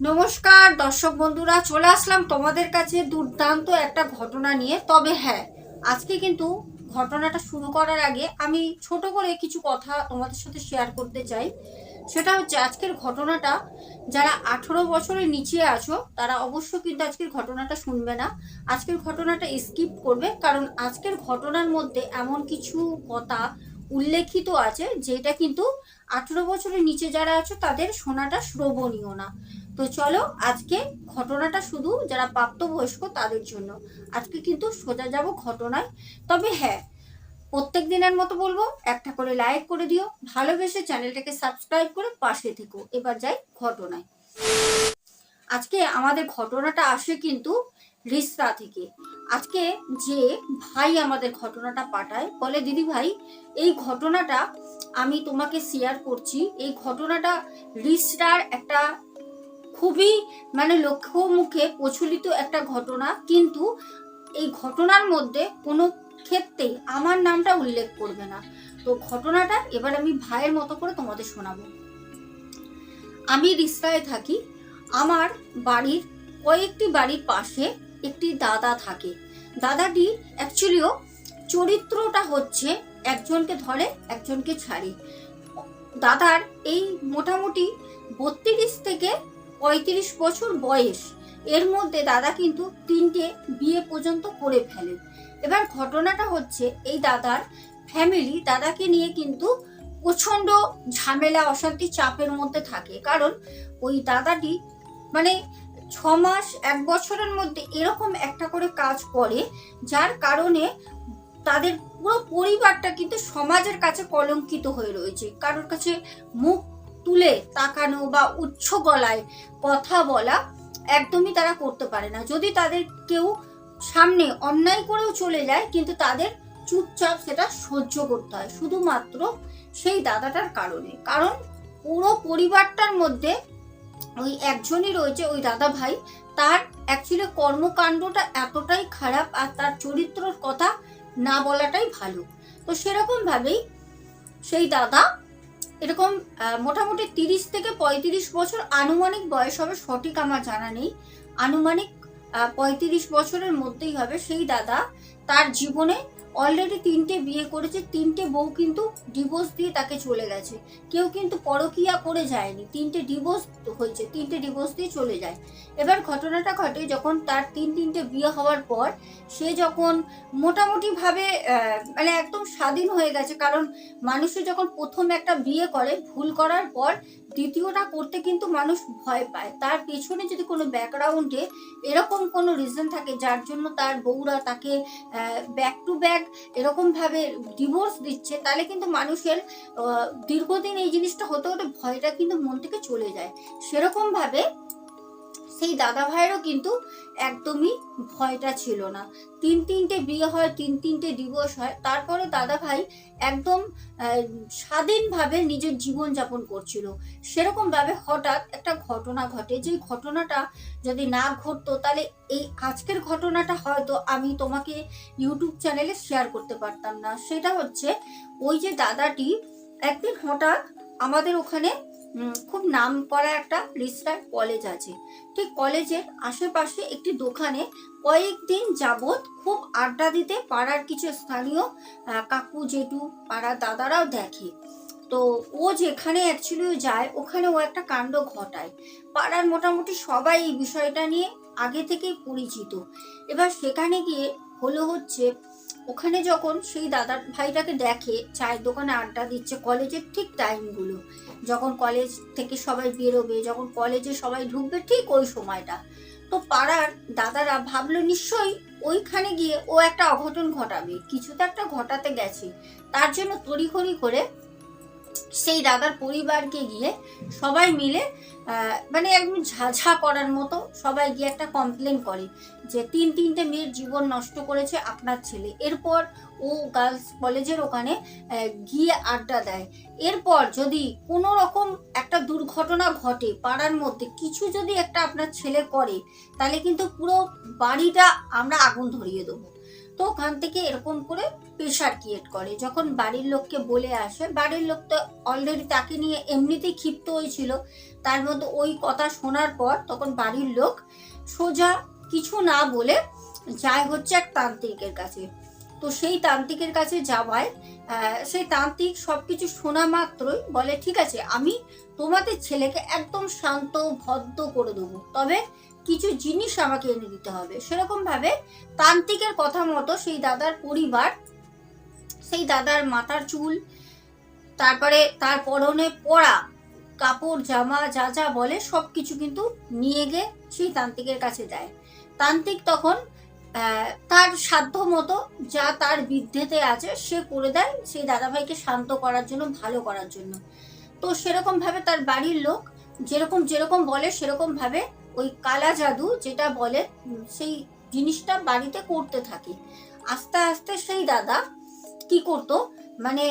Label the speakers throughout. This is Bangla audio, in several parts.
Speaker 1: নমস্কার, দর্শক বন্ধুরা, চলে আসলাম তোমাদের কাছে দুর্দান্ত একটা ঘটনা নিয়ে। তবে হ্যাঁ আজকে কিন্তু ঘটনাটা শুরু করার আগে আমি ছোট করে কিছু কথা তোমাদের সাথে শেয়ার করতে চাই। সেটা হচ্ছে আজকের ঘটনাটা, যারা আঠেরো বছরের নিচে আছো, তারা অবশ্য কিন্তু আজকের ঘটনাটা শুনবে না। আজকের ঘটনাটা স্কিপ করবে, কারণ আজকের ঘটনার মধ্যে এমন কিছু কথা উল্লেখিত আছে, যেটা কিন্তু আঠেরো বছরের নিচে যারা আছো, তাদের শোনাটা শ্রবণীয় না। তো চলো আজকে ঘটনাটা শুধু যারা প্রাপ্তবয়স্ক তাদের জন্য। আজকে কিন্তু সোজা যাব ঘটনায়। তবে হ্যাঁ প্রত্যেক দিনের মতো বলব, একটা করে লাইক করে দিও। ভালোবেসে চ্যানেলটাকে সাবস্ক্রাইব করে পাশে থেকো। এবার যাই ঘটনায়। আজকে আমাদের ঘটনাটা আসে কিন্তু রিসরা থেকে। আজকে যে ভাই আমাদের ঘটনাটা পাঠায়, বলে, দিদি ভাই, এই ঘটনাটা আমি তোমাকে শেয়ার করছি। এই ঘটনাটা রিসরার একটা খুবই মানে লক্ষ্য মুখে প্রচলিত একটা ঘটনা। কিন্তু এই ঘটনার মধ্যে কোনো ক্ষেত্রেই আমার নামটা উল্লেখ করবে না। তো ঘটনাটা এবার আমি ভাইয়ের মতো করে তোমাদের শোনাবো। আমি রিস্তায় থাকি। আমার বাড়ির কয়েকটি বাড়ির পাশে একটি দাদা থাকে। দাদাটি অ্যাকচুয়ালিও চরিত্রটা হচ্ছে একজনকে ধরে, একজনকে ছাড়ে। দাদার এই মোটামুটি বত্রিশ থেকে পঁয়ত্রিশ বছর বয়স। এর মধ্যে দাদা কিন্তু তিনটে বিয়ে পর্যন্ত করে ফেলে এবার ঘটনাটা হচ্ছে, এই দাদার ফ্যামিলি দাদাকে নিয়ে কিন্তু প্রচণ্ড ঝামেলা অশান্তি চাপের মধ্যে থাকে। কারণ ওই দাদাটি মানে ছ মাস, এক বছরের মধ্যে এরকম একটা করে কাজ করে, যার কারণে তাদের পুরো পরিবারটা কিন্তু সমাজের কাছে কলঙ্কিত হয়ে রয়েছে। কারোর কাছে মুখ তুলে তাকানো বা উচ্চ গলায় কথা বলা একদমই তারা করতে পারে না। যদি তাদের কেউ সামনে অন্যায় করেও চলে যায়, কিন্তু তাদের চুপচাপ সেটা সহ্য করতে হয়। শুধুমাত্র সেই দাদাটার কারণে। কারণ পুরো পরিবারটার মধ্যে ওই একজনই রয়েছে, ওই দাদা ভাই তার অ্যাকচুয়ালি কর্মকাণ্ডটা এতটাই খারাপ আর তার চরিত্রর কথা না বলাটাই ভালো। তো সেরকমভাবেই সেই দাদা এরকম মোটামুটি তিরিশ থেকে পঁয়ত্রিশ বছর আনুমানিক বয়স হবে, সঠিক আমার জানা নেই। আনুমানিক পঁয়ত্রিশ বছরের মধ্যেই হবে। সেই দাদা তার জীবনে অলরেডি তিনটে বিয়ে করেছে, তিনটে বউ কিন্তু ডিভোর্স দিয়ে তাকে চলে গেছে। কেউ কিন্তু পরকিয়া করে যায়নি, তিনটে ডিভোর্স হয়েছে, তিনটে ডিভোর্স দিয়ে চলে যায়। এবার ঘটনাটা ঘটে যখন তার তিন তিনটে বিয়ে হওয়ার পর, সে যখন মোটামুটিভাবে মানে একদম স্বাধীন হয়ে গেছে, কারণ মানুষে যখন প্রথম একটা বিয়ে করে, ভুল করার পর দ্বিতীয়টা করতে কিন্তু মানুষ ভয় পায়। তার পেছনে যদি কোনো ব্যাকগ্রাউন্ডে এরকম কোনো রিজন থাকে, যার জন্য তার বউরা তাকে ব্যাক টু ব্যাক এরকমভাবে ডিভোর্স দিচ্ছে, তাহলে কিন্তু মানুষের দীর্ঘদিন এই জিনিসটা হতে হতে ভয়টা কিন্তু মন থেকে চলে যায়। সেরকমভাবে সেই দাদা ভাইয়েরও কিন্তু একদমই ভয়টা ছিল না। তিন তিনটে বিয়ে হয়, তিন তিনটে ডিভোর্স হয় তারপরে দাদা ভাই একদম স্বাধীনভাবে নিজের জীবন যাপন করছিল। সেরকমভাবে হঠাৎ একটা ঘটনা ঘটে। যে ঘটনাটা যদি না ঘটতো, তাহলে এই আজকের ঘটনাটা হয়তো আমি তোমাকে ইউটিউব চ্যানেলে শেয়ার করতে পারতাম না। সেটা হচ্ছে, ওই যে দাদাটি একদিন হঠাৎ আমাদের ওখানে খুব নাম করা একটা রিসরার কলেজ আছে। ঠিক কলেজের আশেপাশে একটি দোকানে কয়েকদিন যাবৎ খুব আড্ডা দিতে পাড়ার কিছু স্থানীয় কাকু জেঠু পাড়ার দাদারাও দেখে। তো ও যেখানে অ্যাকচুয়ালি যায় ওখানে ও একটা কাণ্ড ঘটায়। পাড়ার মোটামুটি সবাই এই বিষয়টা নিয়ে আগে থেকেই পরিচিত। এবার সেখানে গিয়ে হলো হচ্ছে ওখানে যখন সেই দাদার ভাইটাকে দেখে, চায়ের দোকানে আড্ডা দিচ্ছে, কলেজের ঠিক টাইমগুলো, যখন কলেজ থেকে সবাই বেরোবে, যখন কলেজে সবাই ঢুকবে ঠিক ওই সময়টা। তো পাড়ার দাদারা ভাবলো, নিশ্চয়ই ওইখানে গিয়ে ও একটা অঘটন ঘটাবে। কিছু তো একটা ঘটাতে গেছে। তার জন্য তড়িঘড়ি করে সেই দাদার পরিবারকে গিয়ে সবাই মিলে মানে একদম ঝাঝা করার মতো সবাই গিয়ে একটা কমপ্লেন করে। যে তিন তিনটে মেয়ের জীবন নষ্ট করেছে আপনার ছেলে। এরপর ও গার্লস কলেজের ওখানে গিয়ে আড্ডা দেয়। এরপর যদি কোনো রকম একটা দুর্ঘটনা ঘটে পাড়ার মধ্যে, কিছু যদি একটা আপনার ছেলে করে, তাহলে কিন্তু পুরো বাড়িটা আমরা আগুন ধরিয়ে দেবো। তো ওখান থেকে এরকম করে প্রেশার ক্রিয়েট করে। যখন বাড়ির লোককে বলে আসে, বাড়ির লোক তো অলরেডি তাকে নিয়ে এমনিতেই ক্ষিপ্ত হয়েছিল। তার মধ্যে ওই কথা শোনার পর তখন বাড়ির লোক সোজা কিছু না বলে যায় হচ্ছে এক তান্ত্রিকের কাছে। তো সেই তান্ত্রিকের কাছে যাওয়ায় সেই তান্ত্রিক সবকিছু শোনা মাত্রই বলে, ঠিক আছে, আমি তোমাদের ছেলেকে একদম শান্ত, ভদ্র করে দেবো। তবে কিছু জিনিস আমাকে এনে দিতে হবে। সেরকম ভাবে তান্ত্রিকের কথা মতো সেই দাদার পরিবার, সেই দাদার মাথার চুল, তারপরে তার পরনে পরা কাপড়, জামা, যা যা বলে সব কিছু কিন্তু নিয়ে গিয়ে সেই তান্ত্রিকের কাছে দেয়। তান্ত্রিক তখন তার সাধ্য মতো যা তার বিদ্যেতে আছে সে করে দেয় সেই দাদাভাইকে শান্ত করার জন্য, ভালো করার জন্য। তো সেরকম ভাবে তার বাড়ির লোক যেরকম যেরকম বলে সেরকম ভাবে ওই কালা জাদু যেটা বলে সেই জিনিসটা বাড়িতে করতে থাকে। আস্তে আস্তে সেই দাদা কি করতো মানে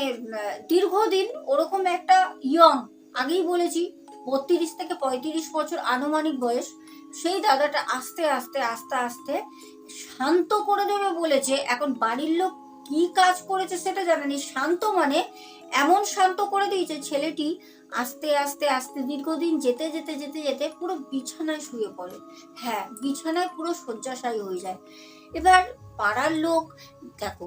Speaker 1: দীর্ঘদিন ওরকম একটা ইয়ং, আগেই বলেছি, বত্রিশ থেকে পঁয়ত্রিশ বছর আনুমানিক বয়স সেই দাদাটা আস্তে আস্তে আস্তে আস্তে শান্ত করে দেবে বলেছে এখন বাড়ির লোক কি কাজ করেছে সেটা জানেনি। শান্ত মানে এমন শান্ত করে দিয়েছে ছেলেটি আস্তে আস্তে আস্তে দীর্ঘদিন যেতে যেতে যেতে যেতে পুরো বিছানায় শুয়ে পড়ে। হ্যাঁ বিছানায় পুরো শয্যাশায়ী হয়ে যায়। এবার পাড়ার লোক, দেখো,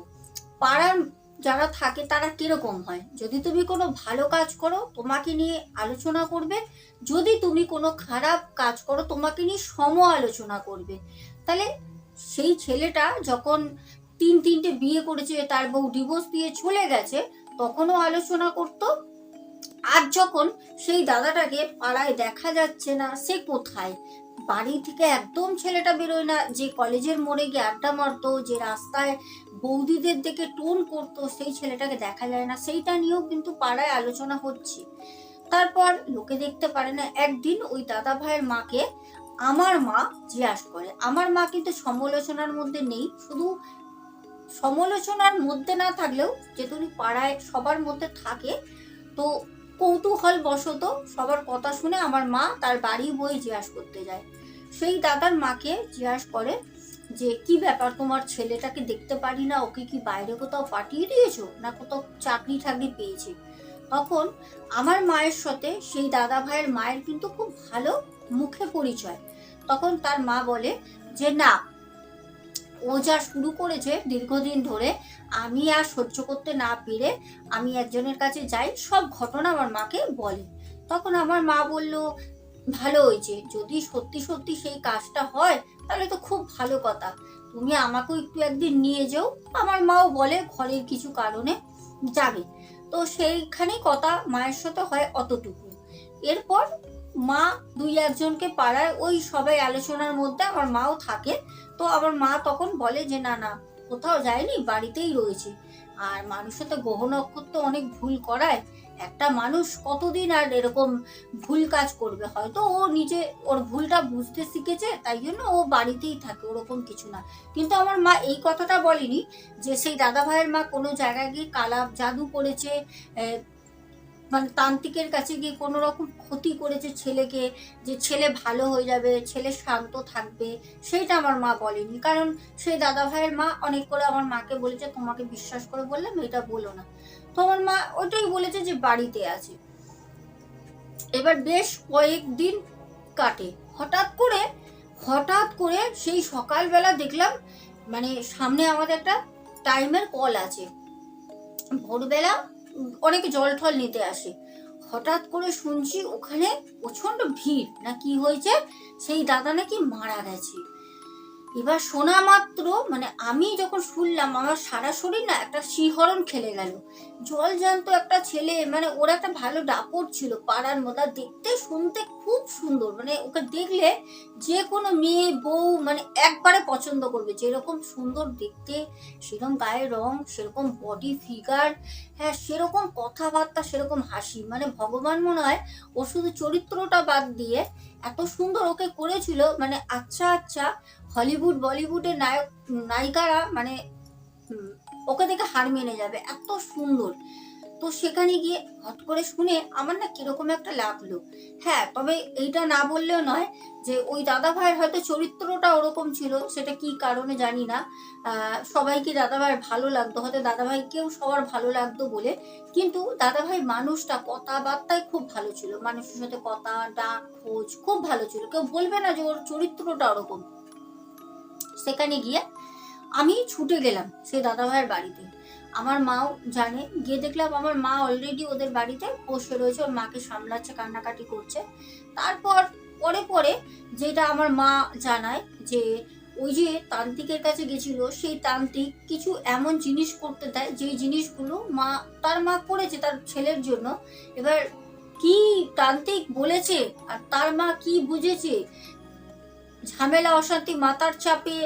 Speaker 1: পাড়ার যারা থাকে তারা কীরকম হয়? যদি তুমি কোনো ভালো কাজ করো, তোমাকে নিয়ে আলোচনা করবে। যদি তুমি কোনো খারাপ কাজ করো, তোমাকে নিয়ে সম আলোচনা করবে। তাহলে সেই ছেলেটা যখন তিন, তিনটে বিয়ে করেছে, তার বউ ডিভোর্স দিয়ে চলে গেছে, তখনও আলোচনা করত। আর যখন সেই দাদাটাকে পাড়ায় দেখা যাচ্ছে না, সে কোথায়? বাড়ি থেকে একদম ছেলেটা বেরোয় না, যে কলেজের মোড়ে গিয়ে আড্ডা মারতো, যে রাস্তায় বৌদিদের দিকে টোন করতো, সেই ছেলেটাকে দেখা যায় না। সেইটা নিয়েও কিন্তু পাড়ায় আলোচনা হচ্ছে। তারপর লোকে দেখতে পারে না, একদিন ওই দাদা ভাইয়ের মাকে আমার মা জিজ্ঞাস করে। আমার মা কিন্তু সমালোচনার মধ্যে নেই, শুধু সমালোচনার মধ্যে না থাকলেও যেহেতু পাড়ায় সবার মধ্যে থাকে, তো কৌতূহল বশত সবার কথা শুনে আমার মা তার বাড়ি বই জিজ্ঞাসা করতে যায়। সেই দাদার মাকে জিজ্ঞাসা করে যে, কি ব্যাপার? তোমার ছেলেটাকে দেখতে পারি না? ওকে কি বাইরে কোথাও পাঠিয়ে দিয়েছ? না কোথাও চাকরি টাকরি পেয়েছে? তখন আমার মায়ের সাথে সেই দাদা ভাইয়ের মায়ের কিন্তু খুব ভালো মুখে পরিচয়। তখন তার মা বলে যে, না ও যা শুরু করেছে দীর্ঘদিন ধরে, আমি আর সহ্য করতে না পেরে আমি একজনের কাছে যাই, সব ঘটনা আমার মাকে বলে। তখন আমার মা বলল, ভালো হয়েছে, যদি সত্যি সত্যি সেই কাজটা হয়, তাহলে তো খুব ভালো কথা। তুমি আমাকেও একটু একদিন নিয়ে যেও। আমার মাও বলে, ঘরের কিছু কারণে যাবে। তো সেইখানেই কথা মায়ের সাথে হয় অতটুকু। এরপর মা দুই একজনকে পাড়ায় ওই সবাই আলোচনার মধ্যে আমার মাও থাকে। তো আমার মা তখন বলে যে, না না, কোথাও যায়নি, বাড়িতেই রয়েছে। আর মানুষের তো গ্রহ নক্ষত্র অনেক ভুল করায়। একটা মানুষ কতদিন আর এরকম ভুল কাজ করবে? হয়তো ও নিজে ওর ভুলটা বুঝতে শিখেছে, তাই জন্য ও বাড়িতেই থাকে, ওরকম কিছু না। কিন্তু আমার মা এই কথাটা বলেনি যে, সেই দাদা ভাইয়ের মা কোনো জায়গায় গিয়ে কালা জাদু করেছে মানে তান্ত্রিকের কাছে গিয়ে কোনো রকম ক্ষতি করেছে ছেলেকে, যে ছেলে ভালো হয়ে যাবে, ছেলে শান্ত থাকবে, সেইটা আমার মা বলেনি। কারণ সেই দাদা ভাইয়ের মা অনেক করে আমার মাকে বলেছে, তোমাকে বিশ্বাস করে বললাম, এটা বলো না। তো আমার মা ওটাই বলেছে যে বাড়িতে আছে। এবার বেশ কয়েকদিন কাটে। হঠাৎ করে হঠাৎ করে সেই সকালবেলা দেখলাম মানে সামনে আমাদের একটা টাইমের কল আছে। ভোরবেলা অনেকে জল ঠল নিতে আসে। হঠাৎ করে শুনছি ওখানে প্রচণ্ড ভিড়। না কি হয়েছে? সেই দাদা নাকি মারা গেছে। এবার শোনা মাত্র মানে আমি যখন শুনলাম, আমার সারা শরীর না একটা শিহরণ খেলে গেল। জল জানত একটা ছেলে মানে ওর একটা ভালো ডাপট ছিল পাড়ার আর দেখতে, শুনতে খুব সুন্দর। মানে ওকে দেখলে যে কোনো মেয়ে, বউ মানে একবারে পছন্দ করবে। যেরকম সুন্দর দেখতে, সেরকম গায়ের রং, সেরকম বডি ফিগার হ্যাঁ সেরকম কথাবার্তা, সেরকম হাসি। মানে ভগবান মনে হয় ও শুধু চরিত্রটা বাদ দিয়ে এত সুন্দর ওকে করেছিল। মানে আচ্ছা আচ্ছা হলিউড, বলিউডের নায়ক, নায়িকারা মানে ওকে দেখে হার মেনে যাবে, এত সুন্দর। তো সেখানে গিয়ে হট করে শুনে আমার না কীরকম একটা লাগল। হ্যাঁ তবে এইটা না বললেও নয় যে ওই দাদা ভাইয়ের হয়তো চরিত্রটা ওরকম ছিল, সেটা কি কারণে জানি না। সবাইকে দাদা ভাইয়ের ভালো লাগতো, হয়তো দাদা ভাইকেও সবার ভালো লাগতো বলে। কিন্তু দাদা ভাই মানুষটা কথাবার্তায় খুব ভালো ছিল। মানুষের সাথে কথা, ডাক, খোঁজ, খুব ভালো ছিল। কেউ বলবে না যে ওর চরিত্রটা ওরকম। সেখানে গিয়ে আমি ছুটে গেলাম সেই দাদাভাইয়ের বাড়িতে। আমার মাও জানে। গিয়ে দেখলাম আমার মা অলরেডি ওদের বাড়িতে বসে রয়েছে। ওর মাকে সামলাচ্ছে, কান্নাকাটি করছে। তারপর পরে পরে যেটা আমার মা জানায় যে ওই যে তান্ত্রিকের কাছে গেছিল, সেই তান্ত্রিক কিছু এমন জিনিস করতে দেয়, যেই জিনিসগুলো মা, তার মা করেছে তার ছেলের জন্য। এবার কি তান্ত্রিক বলেছে আর তার মা কি বুঝেছে? ঝামেলা, অশান্তি, মাথার চাপে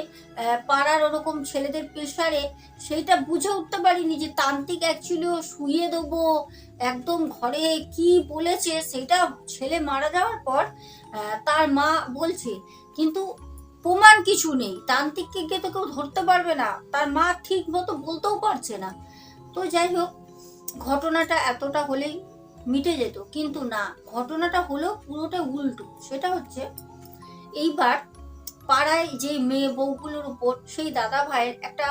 Speaker 1: পাড়ার ওরকম ছেলেদের প্রেশারে সেইটা বুঝে উঠতে পারিনি যে তান্ত্রিক অ্যাকচুয়ালি শুয়ে দেবো, একদম ঘরে কি বলেছে সেটা ছেলে মারা যাওয়ার পর তার মা বলছে, কিন্তু প্রমাণ কিছু নেই, তান্ত্রিককে গিয়ে তো কেউ ধরতে পারবে না, তার মা ঠিক মতো বলতেও পারছে না। তো যাই হোক, ঘটনাটা এতটা হলেই মিটে যেত, কিন্তু না, ঘটনাটা হলো পুরোটা উল্টো, সেটা হচ্ছে এইবার পাড়ায় যে মেয়ে বউগুলোর উপর সেই দাদা ভাইয়ের একটা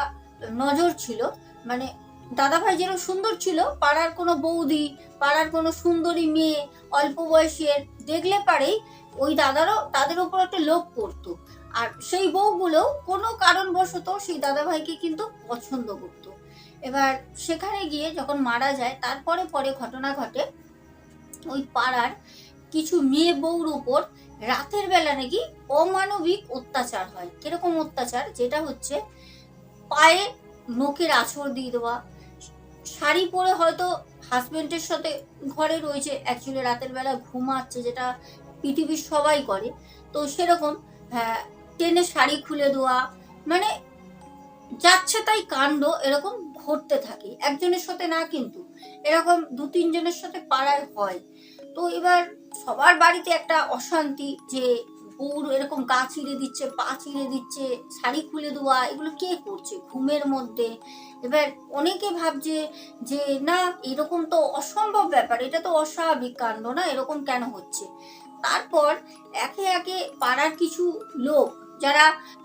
Speaker 1: নজর ছিল মানে দাদা ভাই যেরকম সুন্দর ছিল, পাড়ার কোনো বৌদি, পাড়ার কোনো সুন্দরী মেয়ে অল্প বয়সের, দেখলে পারেই ওই দাদারও, তাদের উপর একটা লোভ পড়তো। আর সেই বউগুলো কোনো কারণবশত সেই দাদা ভাইকে কিন্তু পছন্দ করতো। এবার সেখানে গিয়ে যখন মারা যায়, তারপরে পরে ঘটনা ঘটে, ওই পাড়ার কিছু মেয়ে বউর উপর রাতের বেলা নাকি অমানবিক অত্যাচার হয়। কীরকম অত্যাচার? যেটা হচ্ছে পায়ে নখের আছর দিয়ে দেওয়া, শাড়ি পরে হয়তো হাজবেন্ডের সাথে ঘরে রয়েছে অ্যাকচুয়ালি রাতের বেলা ঘুমাচ্ছে, যেটা পৃথিবীর সবাই করে। তো সেরকম হ্যাঁ টেনে শাড়ি খুলে দেওয়া মানে যাচ্ছে তাই কাণ্ড, এরকম ঘটতে থাকে। একজনের সাথে না কিন্তু, এরকম দু তিনজনের সাথে পাড়ায় হয়। তো এবার সবার বাড়িতে একটা অশান্তি যে বউর এরকম গা চিড়ে দিচ্ছে, পা চিড়ে দিচ্ছে, শাড়ি খুলে দেওয়া, এগুলো কে করছে ঘুমের মধ্যে? এবার অনেকে ভাবছে যে, না, এরকম তো অসম্ভব ব্যাপার, এটা তো অস্বাভাবিক কাণ্ড না, এরকম কেন হচ্ছে? তারপর একে একে পাড়ার কিছু লোক যারা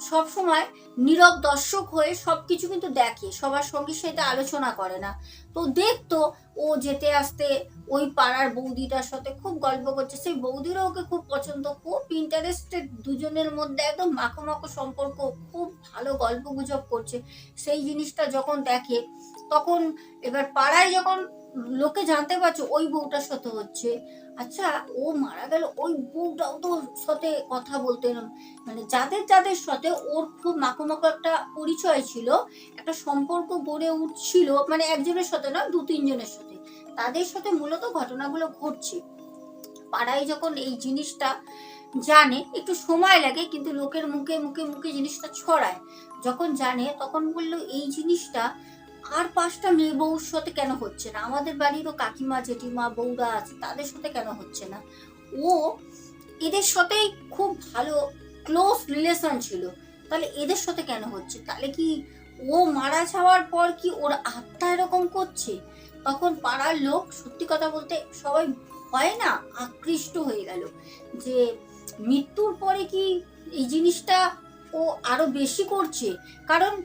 Speaker 1: সব সময় নীরব দর্শক হয়ে সবকিছু কিন্তু দেখে, সবার সঙ্গে সেটা আলোচনা করে না। তো দেখতো ও যেতে আসতে ওই পাড়ার বৌদিটার সাথে খুব গল্প করছে। সেই বৌদিরও ওকে খুব পছন্দ, খুব ইন্টারেস্টেড দুজনের মধ্যে একদম মাখো মাখো সম্পর্ক, খুব ভালো গল্প গুজব করছে। সেই জিনিসটা যখন দেখে, তখন এবার পাড়ায় যখন লোকে জানতে পারছে, ওই বউটার সাথে হচ্ছে। আচ্ছা ও মারা গেল, ওই বউটাও তো সাথে কথা বলতে। মানে যাদের যাদের সাথে ওর খুব মাখো মাখো একটা পরিচয় ছিল, একটা সম্পর্ক গড়ে উঠছিল মানে একজনের সাথে না দু তিনজনের সাথে তাদের সাথে মূলত ঘটনাগুলো ঘটছে। পাড়ায় যখন এই জিনিসটা জানে, একটু সময় লাগে, কিন্তু লোকের মুখে মুখে মুখে জিনিসটা ছড়ায়। যখন জানে, তখন বলল, এই জিনিসটা আর পাঁচটা মেয়ে বউর সাথে কেন হচ্ছে না? আমাদের বাড়িরও কাকিমা, জেঠিমা, বউরা আছে, তাদের সাথে কেন হচ্ছে না? ও এদের সাথেই খুব ভালো ক্লোজ রিলেশন ছিল। তাহলে এদের সাথে কেন হচ্ছে? তাহলে কি ও মারা যাওয়ার পর কি ওর আত্মা এরকম করছে? তখন পাড়ার লোক, সত্যি কথা বলতে সবাই হয় না আকৃষ্ট হয়ে গেল যে মৃত্যুর পরে কি এই জিনিসটা ও আরও বেশি করছে? কারণ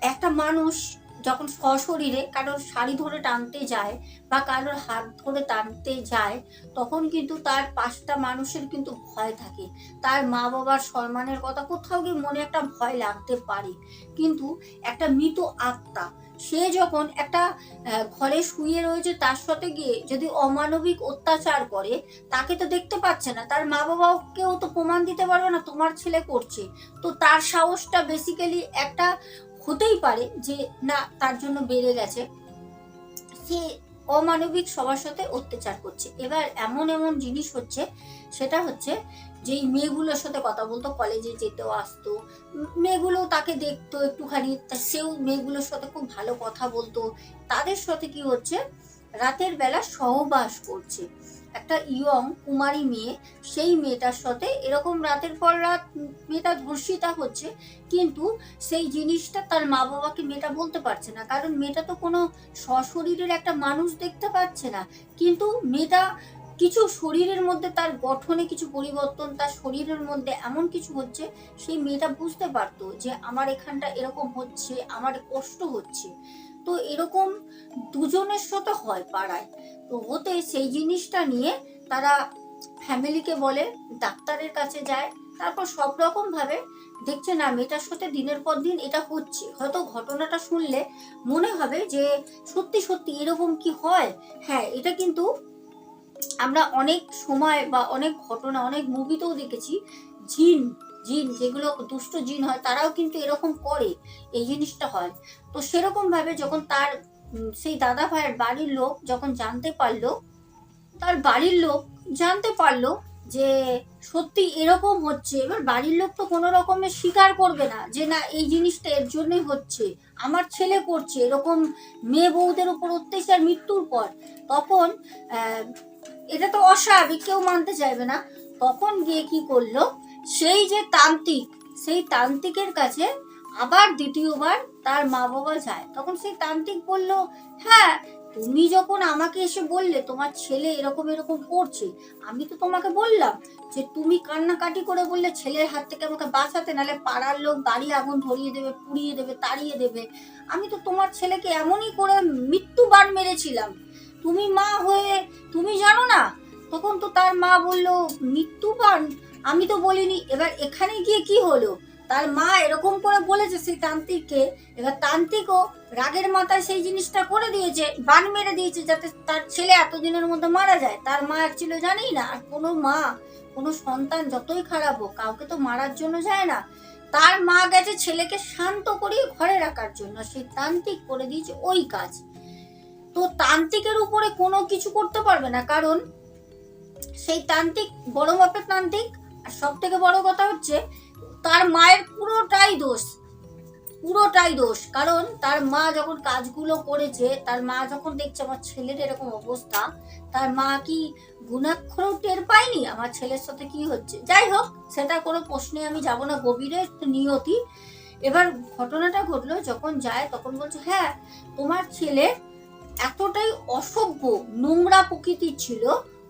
Speaker 1: একটা মানুষ যখন সশরীরে কারোর শাড়ি ধরে টানতে যায় বা কারোর হাত ধরে টানতে যায়, তখন কিন্তু তার পাঁচটা মানুষের কিন্তু ভয় থাকে। তার মা বাবার সম্মানের কথা কোথাও গিয়ে মনে একটা ভয় লাগতে পারে। কিন্তু একটা মৃত আত্মা, সে যখন একটা ঘরে শুয়ে রয়েছে, তার সাথে গিয়ে যদি অমানবিক অত্যাচার করে, তাকে তো দেখতে পাচ্ছে না। তার মা বাবাকেও তো প্রমাণ দিতে পারবে না, তোমার ছেলে করছে। তো তার সাহসটা বেসিক্যালি একটা হতেই পারে যে না, তার জন্য বেড়ে গেছে। সে অমানবিক সবার সাথে অত্যাচার করছে। এবার এমন এমন জিনিস হচ্ছে, সেটা হচ্ছে যেই মেয়েগুলোর সাথে কথা বলতো কলেজে যেতেও আসতো। মেয়েগুলো তাকে দেখতো একটুখানি সেও মেয়েগুলোর সাথে খুব ভালো কথা বলতো। তাদের সাথে কি হচ্ছে? রাতের বেলা সহবাস করছে। একটা ইয়ং কুমারী মেয়ে, সেই মেয়েটার সাথে এরকম রাতের পর রাত মেয়েটা ধর্ষিতা হচ্ছে, কিন্তু সেই জিনিসটা তার মা বাবাকে মেয়েটা বলতে পারছে না। কারণ মেয়েটা তো কোনো সশরীরের একটা মানুষ দেখতে পাচ্ছে না। কিন্তু মেয়েটা কিছু শরীরের মধ্যে তার গঠনে কিছু পরিবর্তন, তার শরীরের মধ্যে এমন কিছু হচ্ছে, সেই মেয়েটা বুঝতে পারতো যে আমার এখানটা এরকম হচ্ছে, আমার কষ্ট হচ্ছে। তো এরকম দুজনের সাথে হয় পাড়ায়। তো হতে সেই জিনিসটা নিয়ে তারা ফ্যামিলিকে বলে, ডাক্তারের কাছে যায়। তারপর সব রকম ভাবে দেখছে, না, মেয়েটার সাথে দিনের পর দিন এটা হচ্ছে। হয়তো ঘটনাটা শুনলে মনে হবে যে, সত্যি সত্যি এরকম কি হয়? হ্যাঁ এটা কিন্তু আমরা অনেক সময় বা অনেক ঘটনা, অনেক মুভিতেও দেখেছি। জিন জিন, যেগুলো দুষ্ট জিন হয়, তারাও কিন্তু এরকম করে, এই জিনিসটা হয়। তো সেরকম ভাবে যখন তার সেই দাদা ভাইয়ের বাড়ির লোক যখন জানতে পারল, তার বাড়ির লোক জানতে পারল যে সত্যি এরকম হচ্ছে, এবার বাড়ির লোক তো কোনো রকমের স্বীকার করবে না যে না, এই জিনিসটা এর জন্যই হচ্ছে, আমার ছেলে করছে, এরকম মেয়ে বউদের উপর অত্যাচার মৃত্যুর পর। তখন এটা তো অস্বাভাবিক, কেউ মানতে চাইবে না। তখন গিয়ে কি করল সেই যে তান্ত্রিক, সেই তান্ত্রিকের কাছে আবার দ্বিতীয়বার তার মা বাবা যায়। তখন সেই তান্ত্রিক বলল হ্যাঁ তুমি যখন আমাকে এসে বললে তোমার ছেলে এরকম এরকম করছে, আমি তো তোমাকে বললাম যে তুমি কান্নাকাটি করে বললে ছেলের হাত থেকে আমাকে বাঁচাতে, নাহলে পাড়ার লোক বাড়ি আগুন ধরিয়ে দেবে, পুড়িয়ে দেবে, তাড়িয়ে দেবে। আমি তো তোমার ছেলেকে এমনই করে মৃত্যুবান মেরেছিলাম। তুমি মা হয়ে, তুমি জানো না? তখন তো তার মা বলল, মৃত্যুবান আমি তো বলিনি, এবার এখানে গিয়ে কি হলো? তার মা এরকম করে বলেছে সেই তান্ত্রিককে, এবার তান্ত্রিকও রাগের মাথায় সেই জিনিসটা করে দিয়েছে, বান মেরে দিয়েছে যাতে তার ছেলে এতদিনের মধ্যে মারা যায়। তার মা ছিল জানেই না, আর কোনো মা, কোনো সন্তান যতই খারাপ হোক, কাউকে তো মারার জন্য যায় না। তার মা গেছে ছেলেকে শান্ত করিয়ে ঘরে রাখার জন্য সেই তান্ত্রিক করে দিয়েছে ওই কাজ। তো তান্ত্রিকের উপরে কোনো কিছু করতে পারবে না, কারণ সেই তান্ত্রিক, বড় মাপের তান্ত্রিক আর সব থেকে বড় কথা হচ্ছে, তার মায়ের পুরোটাই দোষ পুরোটাই দোষ। কারণ তার মা যখন কাজগুলো করেছে, তার মা যখন দেখছে আমার ছেলের এরকম অবস্থা, তার মা কি গুণাক্ষরও টের পায়নি? আমার ছেলের সাথে কি হচ্ছে? যাই হোক, সেটা কোনো প্রশ্নে আমি যাব না, গভীরে নিয়তি। এবার ঘটনাটা ঘটলো, যখন যায় তখন বলছে হ্যাঁ তোমার ছেলে এতটাই অসভ্য, নোংরা প্রকৃতির ছিল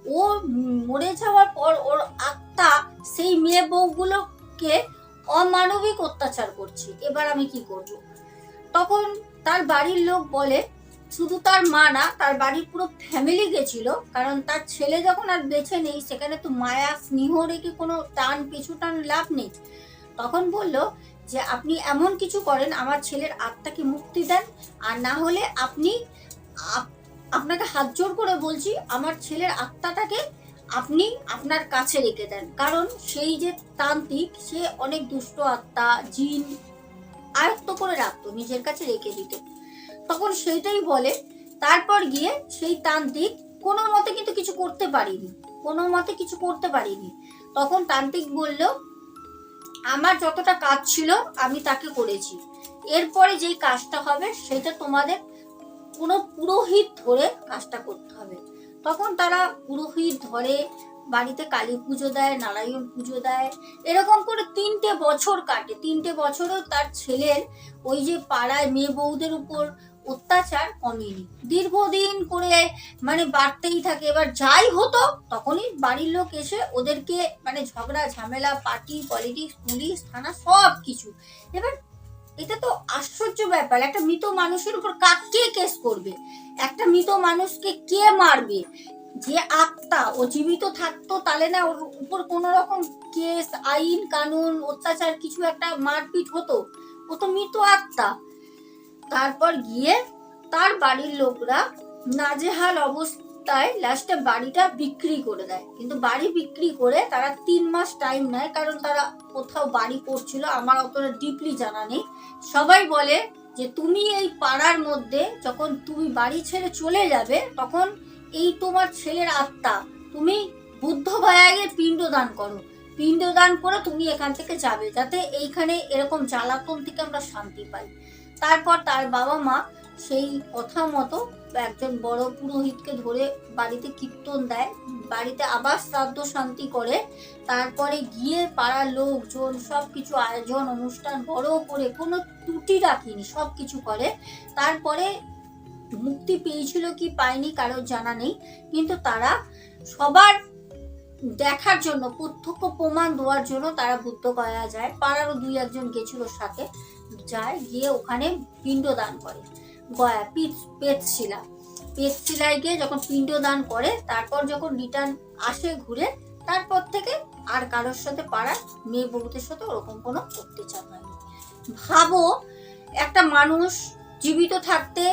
Speaker 1: ও মরে যাওয়ার পর ওর আত্মা সেই মেয়ে বউগুলোকে অমানবিক অত্যাচার করছে। এবার আমি কি করব? তখন তার বাড়ির লোক বলে, শুধু তার মা না, তার বাড়ির পুরো ফ্যামিলি গেছিল। কারণ তার ছেলে যখন আর বেছে নেই, সেখানে তো মায়া, স্নেহ রেখে কোনো টান, পিছু টান, লাভ নেই। তখন বলল যে, আপনি এমন কিছু করেন, আমার ছেলের আত্মাকে মুক্তি দেন। আর না হলে আপনি, আপ- আপনাকে হাত জোর করে বলছি, আমার ছেলের আত্মাটাকে আপনি আপনার কাছে রেখে দেন। কারণ সেই যে তান্ত্রিক, সে অনেক দুষ্ট আত্মা, জিন, আয়ত্ত করে রাখতো, নিজের কাছে রেখে দিত। তখন সেইটাই বলে, তারপর গিয়ে সেই তান্ত্রিক কোনো মতে কিন্তু কিছু করতে পারিনি, কোনো মতে কিছু করতে পারিনি। তখন তান্ত্রিক বলল, আমার যতটা কাজ ছিল, আমি তাকে করেছি। এরপরে যেই কাজটা হবে, সেটা তোমাদের কোনো পুরোহিত ধরে কাজটা করতে হবে। তখন তারা পুরোহিত ধরে বাড়িতে কালী পুজো দেয়, নারায়ণ পুজো দেয়। এরকম করে তিনটে বছর কাটে। তিনটে বছরও তার ছেলের ওই যে পাড়ায় মেয়ে বউদের উপর অত্যাচার কমেনি। দীর্ঘদিন করে মানে বাড়তেই থাকে। এবার যাই হতো, তখনই বাড়ির লোক এসে ওদেরকে মানে ঝগড়া, ঝামেলা, পার্টি, পলিটিক্স, পুলিশ, থানা সব কিছু এবার এটা তো আশ্চর্য ব্যাপার। একটা মৃত মানুষের উপর কাক কে কেস করবে? একটা মৃত মানুষকে কে মারবে? যে আত্মা ও জীবিত থাকতো তাহলে না ওর উপর কোনো রকম কেস, আইন, কানুন, অত্যাচার কিছু একটা মারপিট হতো। ও তো মৃত আত্মা। তারপর গিয়ে তার বাড়ির লোকরা নাজেহাল অবস্থায় লাস্টে বাড়িটা বিক্রি করে দেয়। কিন্তু বাড়ি বিক্রি করে তারা তিন মাস টাইম নেয়, কারণ তারা কোথাও বাড়ি করছিল, আমার অতটা ডিপলি জানা নেই। সবাই বলে যে, তুমি এই পাড়ার মধ্যে যখন তুমি বাড়ি ছেড়ে চলে যাবে, তখন এই তোমার ছেলের আত্মা, তুমি বুদ্ধ ভাইয়াগের পিণ্ডদান করো। পিণ্ডদান করে তুমি এখান থেকে যাবে, যাতে এইখানে এরকম জ্বালাতন থেকে আমরা শান্তি পাই। তারপর তার বাবা মা সেই কথা মতো একজন বড় পুরোহিতকে ধরে বাড়িতে কীর্তন দেয়। বাড়িতে আবার শ্রাদ্ধ শান্তি করে। তারপরে গিয়ে পাড়ার লোকজন সব কিছু আয়োজন, অনুষ্ঠান বড় করে, কোনো ত্রুটি রাখিনি সব কিছু করে। তারপরে মুক্তি পেয়েছিল কি পায়নি কারোর জানা নেই। কিন্তু তারা সবার দেখার জন্য, প্রত্যক্ষ প্রমাণ দেওয়ার জন্য তারা বুদ্ধ গয়া যায়। পাড়ারও দুই একজন গেছিল সাথে, যায়, গিয়ে ওখানে পিণ্ডদান করে। গয়া পিত পেতশিলা পেতশিলায় গিয়ে যখন পিণ্ডদান করে, তারপর যখন রিটার্ন আসে ঘুরে, তারপর থেকে আর কারোর সাথে পাড়ার মেয়ে বউদের সাথে ওরকম কোনো অত্যাচার হয়নি। ভাবো, একটা মানুষ জীবিত থাকতে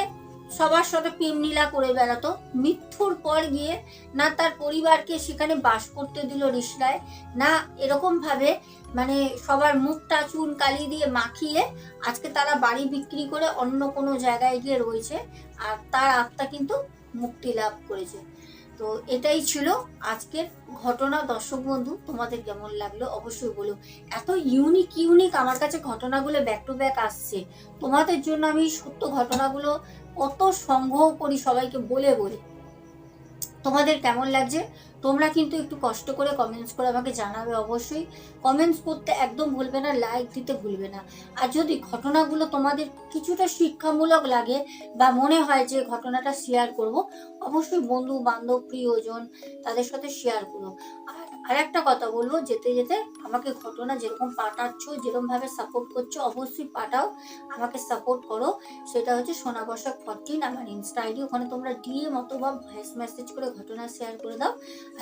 Speaker 1: সবার সাথে প্রেম করে বেড়াতো। মৃত্যুর পর গিয়ে না তার পরিবারকে সেখানে বাস করতে দিল রিসরায় না এরকম ভাবে মানে সবার মুখটা চুন কালি দিয়ে মাখিয়ে আজকে তারা বাড়ি বিক্রি করে অন্য কোনো জায়গায় গিয়ে রয়েছে আর তার আত্মা কিন্তু মুক্তি লাভ করেছে। তো এটাই ছিল আজকের ঘটনা। দর্শক বন্ধু, তোমাদের কেমন লাগল অবশ্যই বলো। এত ইউনিক ইউনিক আমার কাছে ঘটনাগুলো ব্যাক টু ব্যাক আসছে। তোমাদের জন্য আমি সত্য ঘটনাগুলো কত সংগ্রহ করি সবাইকে বলে বলে। তোমাদের কেমন লাগছে? তোমরা কিন্তু একটু কষ্ট করে কমেন্টস করে আমাকে জানাবে অবশ্যই। কমেন্টস করতে একদম ভুলবে না লাইক দিতে ভুলবে না। আর যদি ঘটনাগুলো তোমাদের কিছুটা শিক্ষামূলক লাগে বা মনে হয় যে ঘটনাটা শেয়ার করব, অবশ্যই বন্ধু বান্ধব প্রিয়জন তাদের সাথে শেয়ার করো। আর আর একটা কথা বলব, যেতে যেতে আমাকে ঘটনা যেরকম পাঠাচ্ছ যেরকম ভাবে সাপোর্ট করছ, অবশ্যই পাঠাও, আমাকে সাপোর্ট করো। সেটা হচ্ছে সোনা বসাক ফরটিন আমার ইনস্টা আইডি ওখানে তোমরা ডিএম অথবা ভয়েস মেসেজ করে ঘটনা শেয়ার করে দাও।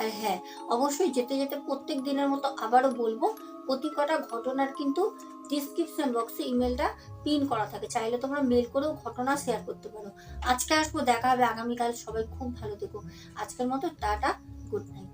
Speaker 1: আর হ্যাঁ অবশ্যই যেতে যেতে প্রত্যেক দিনের মতো আবারও বলব, প্রতি কটা ঘটনার কিন্তু ডিসক্রিপশন বক্সে ইমেলটা পিন করা থাকে। চাইলে তোমরা মেল করেও ঘটনা শেয়ার করতে পারো। আজকে আসব, দেখা হবে। আগামীকাল সবাই খুব ভালো থেকো। আজকের মতো টাটা গুড নাইট